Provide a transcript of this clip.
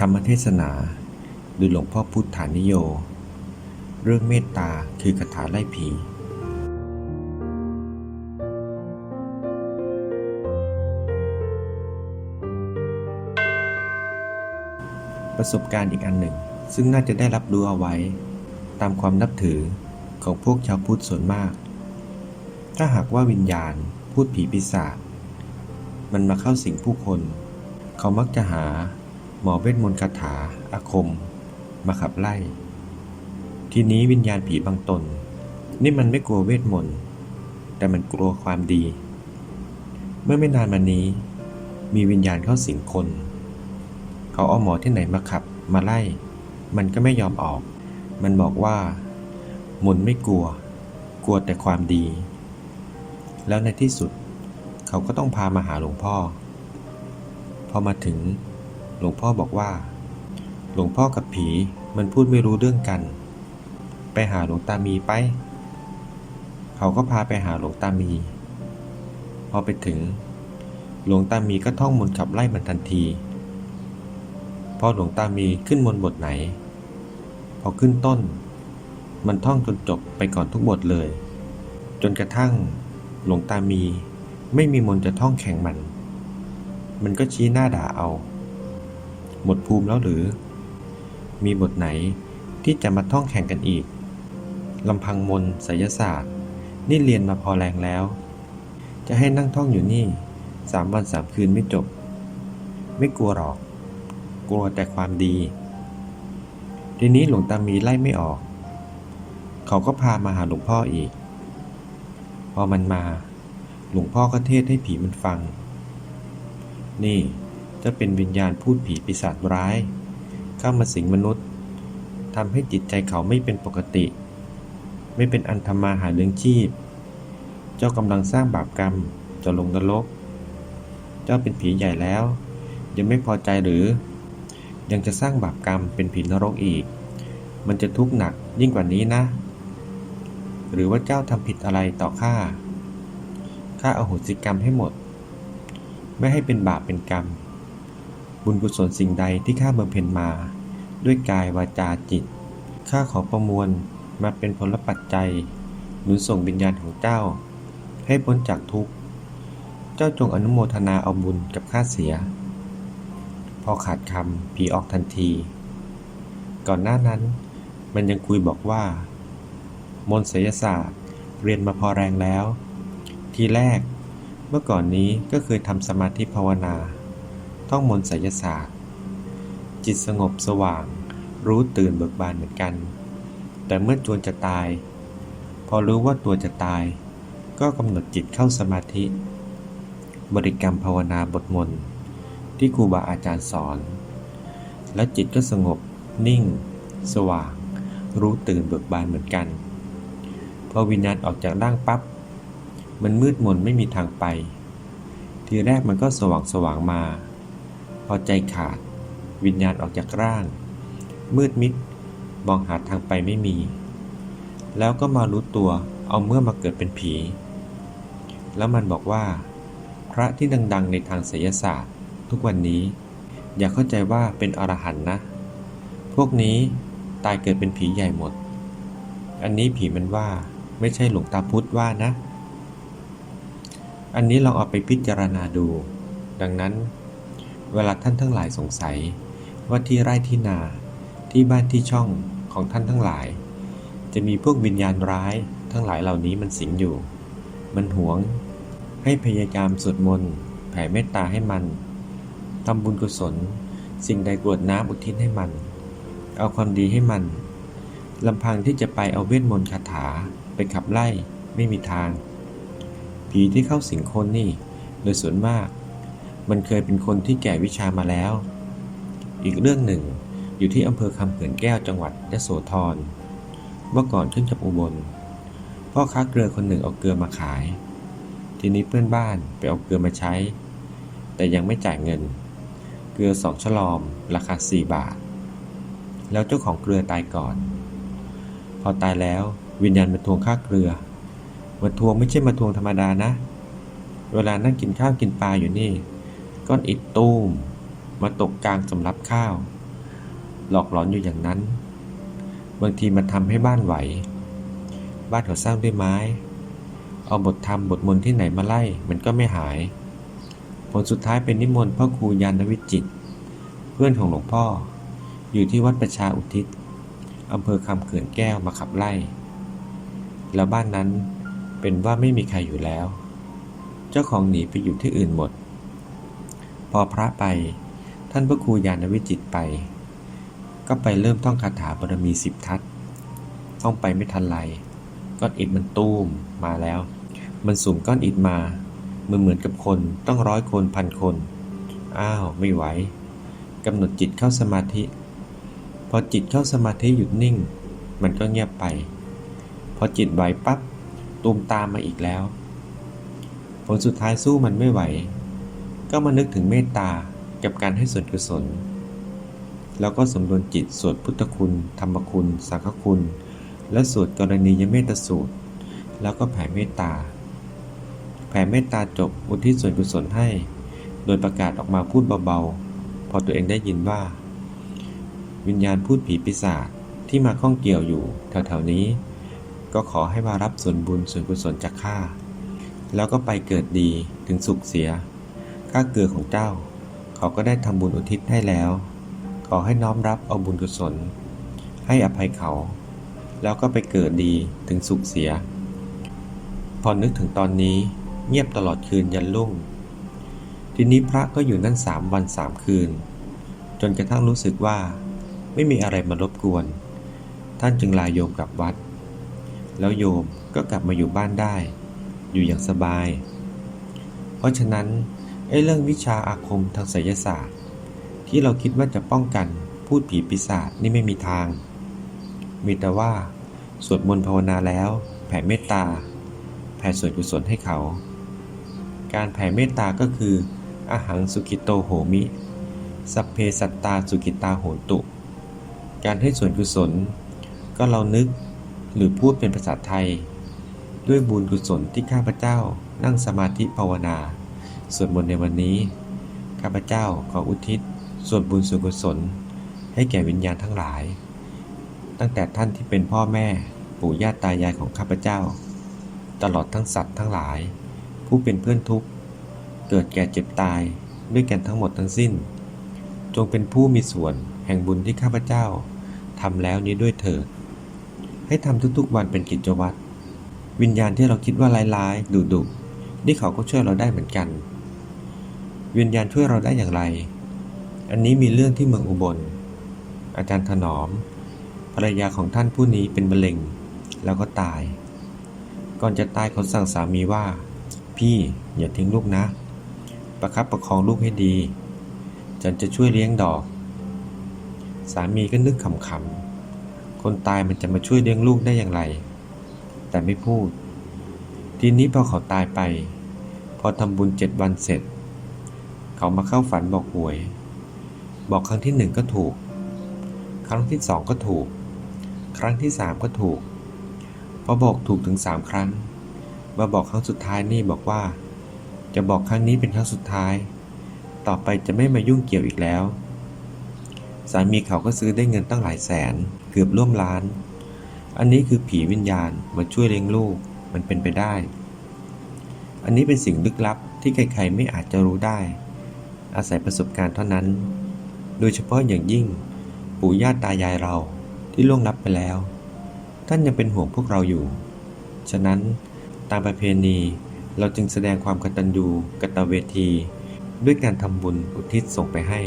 ธรรมเทศนาโดยหลวงพ่อพุทธานิโย เรื่องเมตตาคือคาถาไล่ผี ประสบการณ์อีกอันหนึ่ง ซึ่งน่าจะได้รับรู้เอาไว้ ตามความนับถือของพวกชาวพุทธส่วนมาก ถ้าหากว่าวิญญาณพูดผีปีศาจมันมาเข้าสิงผู้คน เขามักจะหา หมอเวทมนต์คาถา อาคม มาขับไล่ ทีนี้วิญญาณผีบางตน นี่มันไม่กลัวเวทมนต์แต่มันกลัวความดี เมื่อไม่นานมานี้ มีวิญญาณเข้าสิงคน เขาเอาหมอที่ไหนมาขับมาไล่ มันก็ไม่ยอมออก มันบอกว่า มนต์ไม่กลัว กลัวแต่ความดี แล้วในที่สุด เขาก็ต้องพามาหาหลวงพ่อ พอมาถึง ลวงพ่อบอกว่า หลวงพ่อกับผีมันพูดไม่รู้เรื่องกัน ไปหาหลวงตามีไป เขาก็พาไปหาหลวงตามี พอไปถึง หลวงตามีก็ท่องมนต์ขับไล่มันทันที พอหลวงตามีขึ้นมนต์บทไหน พอขึ้นต้น มันท่องจนจบไปก่อนทุกบทเลย จนกระทั่ง หลวงตามีไม่มีมนต์จะท่องแข่งมัน มันก็ชี้หน้าด่าเอา หมดภูมิแล้วหรือ มีบทไหนที่จะมาท่องแข่งกันอีกลำพังมนต์ไสยศาสตร์ นี่เรียนมาพอแรงแล้ว จะให้นั่งท่องอยู่นี่สามวันสามคืนไม่จบ ไม่กลัวหรอก กลัวแต่ความดี ทีนี้หลวงตามีไล่ไม่ออก เขาก็พามาหาหลวงพ่ออีก พอมันมา หลวงพ่อก็เทศให้ผีมันฟัง นี่ จะเป็นวิญญาณพูดผีปีศาจร้าย เข้ามาสิงมนุษย์ทำให้จิตใจเขาไม่เป็นปกติ ไม่เป็นอันทำมาหาเลี้ยงชีพ เจ้ากำลังสร้างบาปกรรมจะลงนรก เจ้าเป็นผีใหญ่แล้ว ยังไม่พอใจหรือ ยังจะสร้างบาปกรรมเป็นผีนรกอีก มันจะทุกข์หนักยิ่งกว่านี้นะ หรือว่าเจ้าทำผิดอะไรต่อข้าข้าอาโหสิกรรมให้หมด ไม่ให้เป็นบาปเป็นกรรม บุญกุศลสิ่งใดที่ข้าบำเพ็ญมา ด้วยกายวาจาจิต ข้าขอประมวลมาเป็นผลปัจจัยหนุนส่งวิญญาณของเจ้า ให้พ้นจากทุกข์ เจ้าจงอนุโมทนาเอาบุญกับข้าเสีย พอขาดคำผีออกทันที ก่อนหน้านั้น มันยังคุยบอกว่า มนต์ศิลศาสตร์เรียนมาพอแรงแล้ว ทีแรกเมื่อก่อนนี้ก็เคยทำสมาธิภาวนา ท่องมนต์ไสยศาสตร์ จิตสงบสว่าง รู้ตื่นเบิกบานเหมือนกัน แต่เมื่อจวนจะตาย พอรู้ว่าตัวจะตาย ก็กำหนดจิตเข้าสมาธิ บริกรรมภาวนาบทมนต์ที่ครูบาอาจารย์สอน และจิตก็สงบ นิ่ง สว่าง รู้ตื่นเบิกบานเหมือนกัน พอวิญญาณออกจากร่างปับ๊บมันมืดมนไม่มีทางไป ทีแรกมันก็สว่างสว่างมา พอใจขาด วิญญาณออกจากร่าง มืดมิด มองหาทางไปไม่มี แล้วก็มารู้ตัวเอาเมื่อมาเกิดเป็นผี แล้วมันบอกว่า พระที่ดัง ๆ ในทางไสยศาสตร์ ทุกวันนี้ อย่าเข้าใจว่าเป็นอรหันต์นะ พวกนี้ตายเกิดเป็นผีใหญ่หมด อันนี้ผีมันว่าไม่ใช่หลวงตาพุธว่านะ อันนี้ลองเอาไปพิจารณาดู ดังนั้น เวลาท่านทั้งหลายสงสัย ว่าที่ไร่ที่นา ที่บ้านที่ช่องของท่านทั้งหลาย จะมีพวกวิญญาณร้ายทั้งหลายเหล่านี้มันสิงอยู่ มันหวง ให้พยายามสวดมนต์แผ่เมตตาให้มันทำบุญกุศล สิ่งใดกรวดน้ำอุทิศให้มัน เอาความดีให้มันลำพังที่จะไปเอาเวทมนต์คาถาไปขับไล่ไม่มีทาง ผีที่เข้าสิงคนนี่ โดยส่วนมาก มันเคยเป็นคนที่แก่วิชามาแล้ว อีกเรื่องหนึ่ง อยู่ที่อำเภอคำเขื่อนแก้วจังหวัดยโสธร เมื่อก่อนขึ้นจากอุบล พ่อค้าเกลือคนหนึ่งเอาเกลือมาขาย ทีนี้เพื่อนบ้านไปเอาเกลือมาใช้ แต่ยังไม่จ่ายเงิน เกลือสองฉลอม ราคาสี่บาท แล้วเจ้าของเกลือตายก่อน พอตายแล้ววิญญาณมาทวงค่าเกลือมาทวงไม่ใช่มาทวงธรรมดานะ เวลานั่งกินข้าวกินปลาอยู่นี่ ก้อนอิฐตูมมาตกกลางสำรับข้าว หลอกหลอนอยู่อย่างนั้น บางทีมันทำให้บ้านไหว บ้านเขาสร้างด้วยไม้ เอาบทธรรมบทมนต์ที่ไหนมาไล่มันก็ไม่หาย ผลสุดท้ายเป็นนิมนต์พ่อครูยานวิจิต เพื่อนของหลวงพ่อ อยู่ที่วัดประชาอุทิศอำเภอคำเขื่อนแก้วมาขับไล่ แล้วบ้านนั้นเป็นว่าไม่มีใครอยู่แล้ว เจ้าของหนีไปอยู่ที่อื่นหมด พอพระไป ท่านพระครูยานวิจิตไป ก็ไปเริ่มท่องคาถาบารมีสิบทัศท่องไปไม่ทันไรก้อนอิฐมันตูมมาแล้ว มันสุ่มก้อนอิฐมามันเหมือนกับคนต้องร้อยคนพันคน อ้าวไม่ไหวกำหนดจิตเข้าสมาธิ พอจิตเข้าสมาธิหยุดนิ่ง มันก็เงียบไป พอจิตไหวปั๊บตูมตามมาอีกแล้ว ผลสุดท้ายสู้มันไม่ไหว ก็มานึกถึงเมตตากับการให้ส่วนกุศล แล้วก็สมดุลจิตสวดพุทธคุณ ธรรมคุณ สังฆคุณ และสวดกรณียเมตสูตร แล้วก็แผ่เมตตา แผ่เมตตาจบอุทิศส่วนกุศลให้ โดยประกาศออกมาพูดเบาๆ พอตัวเองได้ยินว่า วิญญาณพูดผีปีศาจที่มาข้องเกี่ยวอยู่แถวๆนี้ ก็ขอให้มารับส่วนบุญส่วนกุศลจากข้าแล้วก็ไปเกิดดีถึงสุขเสีย ข้าเกลือของเจ้า เขาก็ได้ทำบุญอุทิศให้แล้ว ขอให้น้อมรับเอาบุญกุศล ให้อภัยเขา แล้วก็ไปเกิดดีถึงสุขเสีย พอนึกถึงตอนนี้เงียบตลอดคืนยันรุ่ง ทีนี้พระก็อยู่นั่นสามวันสามคืน จนกระทั่งรู้สึกว่า ไม่มีอะไรมารบกวน ท่านจึงลาโยมกลับวัด แล้วโยมก็กลับมาอยู่บ้านได้ อยู่อย่างสบาย เพราะฉะนั้น ไอ้เรื่องวิชาอาคมทางไสยศาสตร์ ที่เราคิดว่าจะป้องกันพูดผีปีศาจนี่ไม่มีทาง มีแต่ว่า สวดมนต์ภาวนาแล้ว แผ่เมตตา แผ่ส่วนกุศลให้เขา การแผ่เมตตาก็คืออาหังสุกิโตโหมิ สัพเพสัตตาสุกิตาโหตุ การให้ส่วนกุศล ก็เรานึกหรือพูดเป็นภาษาไทย ด้วยบุญกุศลที่ข้าพเจ้านั่งสมาธิภาวนา สวดมนต์ในวันนี้ ข้าพเจ้าขออุทิศส่วนบุญส่วนกุศล ให้แก่วิญญาณทั้งหลาย ตั้งแต่ท่านที่เป็นพ่อแม่ปู่ย่าตายายของข้าพเจ้า ตลอดทั้งสัตว์ทั้งหลาย ผู้เป็นเพื่อนทุกข์ เกิดแก่เจ็บตายด้วยกันทั้งหมดทั้งสิ้น จงเป็นผู้มีส่วนแห่งบุญที่ข้าพเจ้าทำแล้วนี้ด้วยเถิด ให้ทำทุกๆวันเป็นกิจวัตร วิญญาณที่เราคิดว่าร้ายๆดุๆนี่เขาก็ช่วยเราได้เหมือนกัน วิญญาณช่วยเราได้อย่างไร อันนี้มีเรื่องที่เมืองอุบล อาจารย์ถนอม ภรรยาของท่านผู้นี้เป็นมะเร็ง แล้วก็ตาย ก่อนจะตายเขาสั่งสามีว่า พี่อย่าทิ้งลูกนะ ประคับประคองลูกให้ดี ฉันจะช่วยเลี้ยงดอก สามีก็นึกขำๆ คนตายมันจะมาช่วยเลี้ยงลูกได้อย่างไร แต่ไม่พูด ทีนี้พอเขาตายไป พอทำบุญเจ็ดวันเสร็จ เขามาเข้าฝันบอกหวย บอกครั้งที่หนึ่งก็ถูก ครั้งที่สองก็ถูก ครั้งที่สามก็ถูกพอบอกถูกถึงสามครั้งมาบอกครั้งสุดท้ายนี่บอกว่า จะบอกครั้งนี้เป็นครั้งสุดท้าย ต่อไปจะไม่มายุ่งเกี่ยวอีกแล้ว สามีเขาก็ซื้อได้เงินตั้งหลายแสน เกือบร่วมล้าน อันนี้คือผีวิญญาณมาช่วยเลี้ยงลูก มันเป็นไปได้ อันนี้เป็นสิ่งลึกลับที่ใครๆไม่อาจจะรู้ได้ อาศัยประสบการณ์เท่านั้น โดยเฉพาะอย่างยิ่ง ปู่ย่าตายายเราที่ล่วงลับไปแล้ว ท่านยังเป็นห่วงพวกเราอยู่ ฉะนั้นตามประเพณีเราจึงแสดงความกตัญญูกตเวที ด้วยการทำบุญอุทิศส่งไปให้